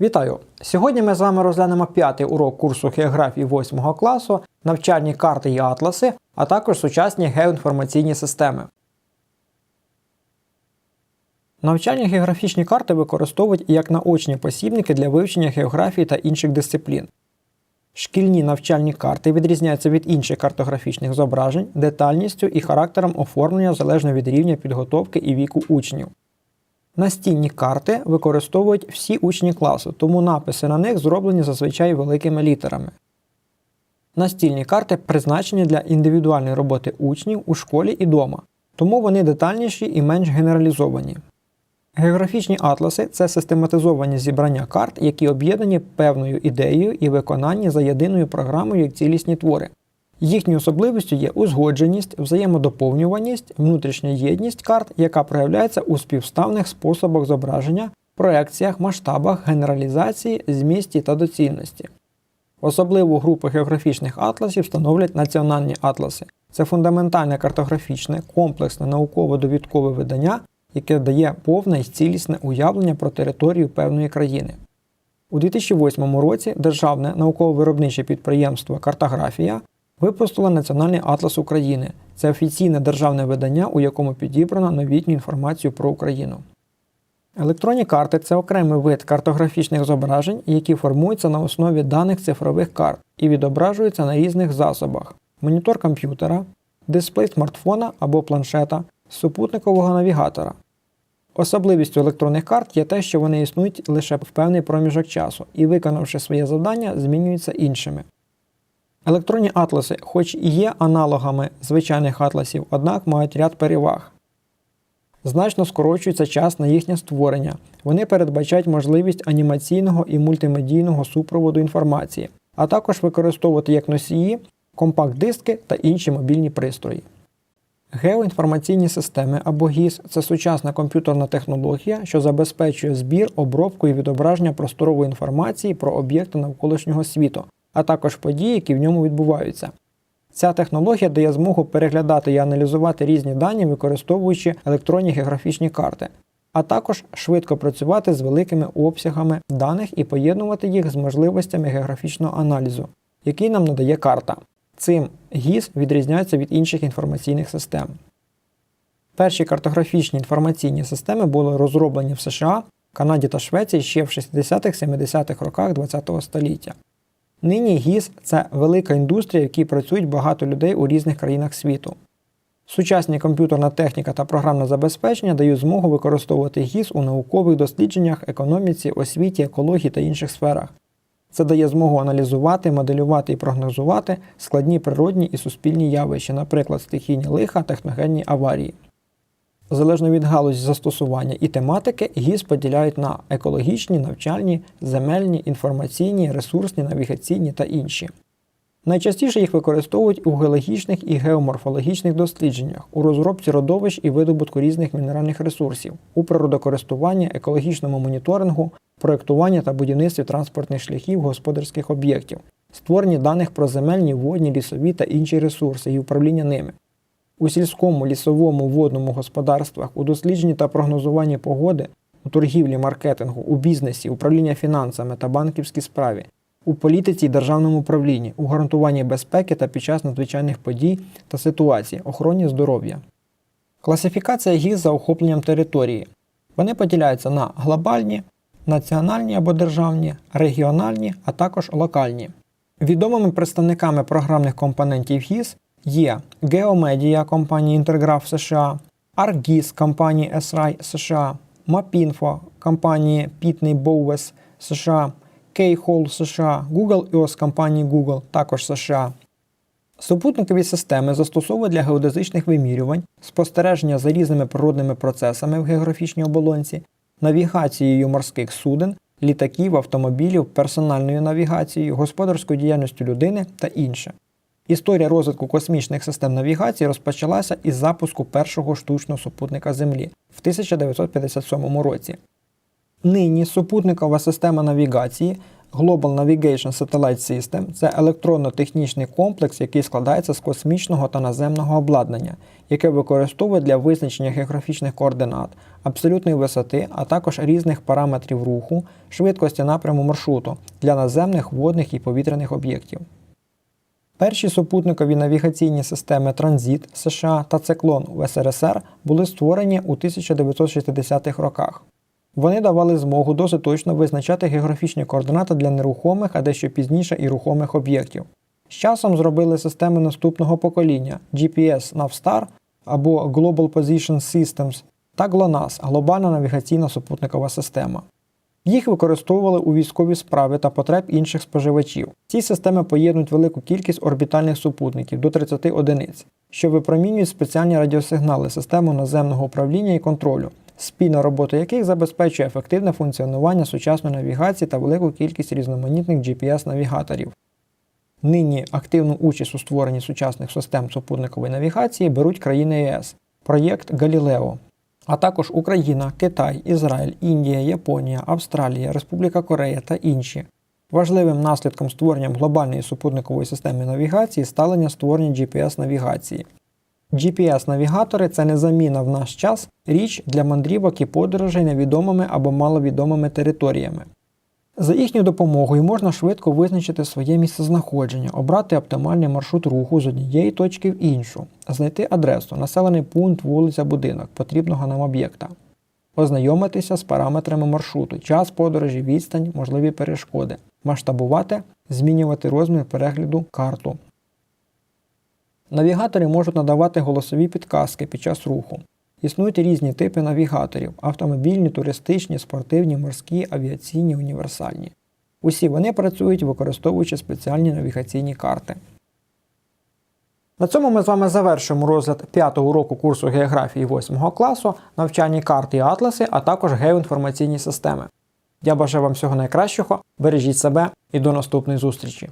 Вітаю! Сьогодні ми з вами розглянемо п'ятий урок курсу географії 8 класу, навчальні карти і атласи, а також сучасні геоінформаційні системи. Навчальні географічні карти використовують як наочні посібники для вивчення географії та інших дисциплін. Шкільні навчальні карти відрізняються від інших картографічних зображень детальністю і характером оформлення залежно від рівня підготовки і віку учнів. Настінні карти використовують всі учні класу, тому написи на них зроблені зазвичай великими літерами. Настільні карти призначені для індивідуальної роботи учнів у школі і дома, тому вони детальніші і менш генералізовані. Географічні атласи це систематизовані зібрання карт, які об'єднані певною ідеєю і виконані за єдиною програмою як цілісні твори. Їхньою особливістю є узгодженість, взаємодоповнюваність, внутрішня єдність карт, яка проявляється у співставних способах зображення, проекціях, масштабах, генералізації, змісті та доцільності. Особливу групу географічних атласів становлять національні атласи. Це фундаментальне картографічне, комплексне науково-довідкове видання, яке дає повне і цілісне уявлення про територію певної країни. У 2008 році Державне науково-виробниче підприємство Картографія випустило Національний атлас України. Це офіційне державне видання, у якому підібрано новітню інформацію про Україну. Електронні карти це окремий вид картографічних зображень, які формуються на основі даних цифрових карт і відображуються на різних засобах: монітор комп'ютера, дисплей смартфона або планшета, супутникового навігатора. Особливістю електронних карт є те, що вони існують лише в певний проміжок часу і, виконавши своє завдання, змінюються іншими. Електронні атласи, хоч і є аналогами звичайних атласів, однак мають ряд переваг. Значно скорочується час на їхнє створення. Вони передбачають можливість анімаційного і мультимедійного супроводу інформації, а також використовувати як носії, компакт-диски та інші мобільні пристрої. Геоінформаційні системи або ГІС це сучасна комп'ютерна технологія, що забезпечує збір, обробку і відображення просторової інформації про об'єкти навколишнього світу, а також події, які в ньому відбуваються. Ця технологія дає змогу переглядати і аналізувати різні дані, використовуючи електронні географічні карти, а також швидко працювати з великими обсягами даних і поєднувати їх з можливостями географічного аналізу, який нам надає карта. Цим ГІС відрізняється від інших інформаційних систем. Перші картографічні інформаційні системи були розроблені в США, Канаді та Швеції ще в 60-70-х роках ХХ століття. Нині ГІС це велика індустрія, в якій працюють багато людей у різних країнах світу. Сучасні комп'ютерна техніка та програмне забезпечення дають змогу використовувати ГІС у наукових дослідженнях, економіці, освіті, екології та інших сферах. Це дає змогу аналізувати, моделювати і прогнозувати складні природні і суспільні явища, наприклад, стихійні лиха, техногенні аварії. Залежно від галузі застосування і тематики, ГІС поділяють на екологічні, навчальні, земельні, інформаційні, ресурсні, навігаційні та інші. Найчастіше їх використовують у геологічних і геоморфологічних дослідженнях, у розробці родовищ і видобутку різних мінеральних ресурсів, у природокористуванні, екологічному моніторингу, проєктуванні та будівництві транспортних шляхів господарських об'єктів, створенні даних про земельні, водні, лісові та інші ресурси і управління ними. У сільському, лісовому, водному господарствах, у дослідженні та прогнозуванні погоди, у торгівлі, маркетингу, у бізнесі, управління фінансами та банківській справі, у політиці і державному управлінні, у гарантуванні безпеки та під час надзвичайних подій та ситуацій, охороні здоров'я. Класифікація ГІС за охопленням території. Вони поділяються на глобальні, національні або державні, регіональні, а також локальні. Відомими представниками програмних компонентів ГІС є Geomedia компанії Intergraph США, ArcGIS компанії SRI США, Mapinfo компанії Pitney Bowes США, Keyhole США, Google EOS компанії Google також США. Супутникові системи застосовують для геодезичних вимірювань, спостереження за різними природними процесами в географічній оболонці, навігацією морських суден, літаків, автомобілів, персональною навігацією, господарською діяльністю людини та інше. Історія розвитку космічних систем навігації розпочалася із запуску першого штучного супутника Землі в 1957 році. Нині супутникова система навігації Global Navigation Satellite System це електронно-технічний комплекс, який складається з космічного та наземного обладнання, яке використовує для визначення географічних координат, абсолютної висоти, а також різних параметрів руху, швидкості напряму маршруту для наземних, водних і повітряних об'єктів. Перші супутникові навігаційні системи Транзит США та Циклон в СРСР були створені у 1960-х роках. Вони давали змогу досить точно визначати географічні координати для нерухомих, а дещо пізніше і рухомих об'єктів. З часом зробили системи наступного покоління GPS Navstar або Global Position Systems та GLONASS – глобальна навігаційна супутникова система. Їх використовували у військовій справі та потреб інших споживачів. Ці системи поєднують велику кількість орбітальних супутників до 30 одиниць, що випромінюють спеціальні радіосигнали систему наземного управління і контролю, спільна робота яких забезпечує ефективне функціонування сучасної навігації та велику кількість різноманітних GPS-навігаторів. Нині активну участь у створенні сучасних систем супутникової навігації беруть країни ЄС, проєкт Галілео, а також Україна, Китай, Ізраїль, Індія, Японія, Австралія, Республіка Корея та інші. Важливим наслідком створення глобальної супутникової системи навігації сталення створення GPS-навігації. GPS-навігатори це не заміна в наш час річ для мандрівок і подорожей невідомими або маловідомими територіями. За їхньою допомогою можна швидко визначити своє місцезнаходження, обрати оптимальний маршрут руху з однієї точки в іншу, знайти адресу, населений пункт, вулиця, будинок потрібного нам об'єкта, ознайомитися з параметрами маршруту, час подорожі, відстань, можливі перешкоди, масштабувати, змінювати розмір перегляду карту. Навігатори можуть надавати голосові підказки під час руху. Існують різні типи навігаторів: автомобільні, туристичні, спортивні, морські, авіаційні, універсальні. Усі вони працюють, використовуючи спеціальні навігаційні карти. На цьому ми з вами завершуємо розгляд п'ятого уроку курсу географії 8 класу, навчальні карти і атласи, а також геоінформаційні системи. Я бажаю вам всього найкращого, бережіть себе і до наступної зустрічі!